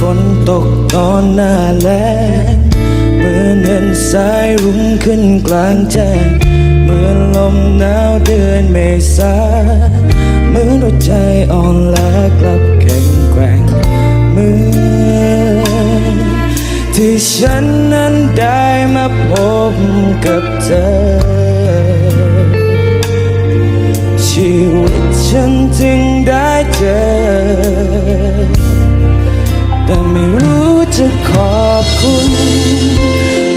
ฝนตกตอนหน้าแล้งเหมือนเห็นสายรุ้งขึ้นกลางแจ้งเหมือนลมหนาวเดือนเมษาเหมือนหัวใจอ่อนล้ากลับแข็งแกร่งเหมือนที่ฉันนั้นได้มาพบกับเธอ ชีวิตฉันจึงได้เจอ ไม่รู้จะขอบคุณ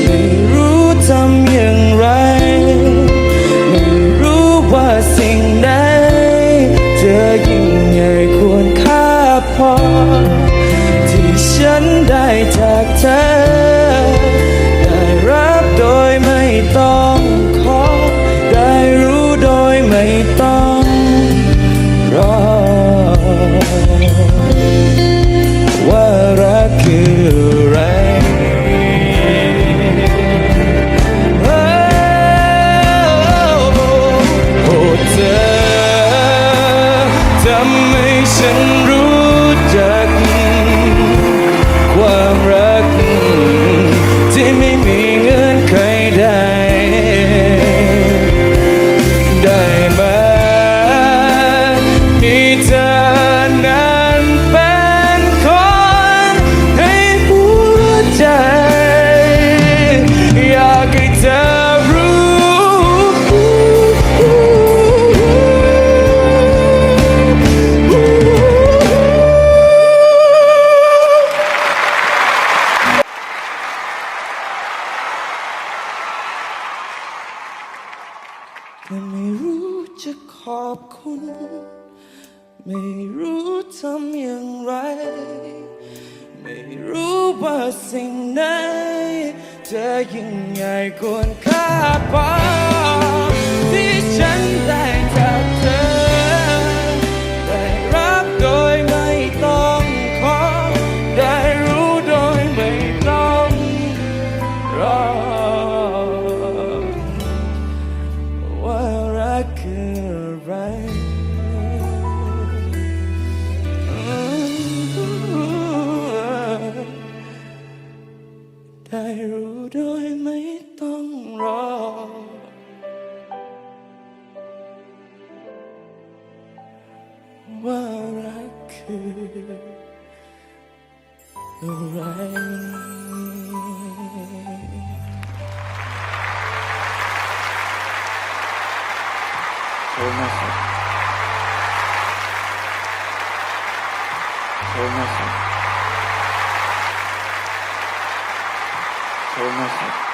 ไม่รู้ทำอย่างไร ไม่รู้ว่าสิ่งใดเธอยิ่งใหญ่ควรค่าพอ ที่ฉันได้จากเธอำ แต่ไม่รู้จะขอบคุณ ไม่รู้ทำอย่างไร ไม่รู้ว่าสิ่งไหนจะยิ่งใหญ่ควรค่าพอ รู้โดยไม่ต้องรอ ว่ารักคืออะไร Olmazsa. Olmazsa. olmaz.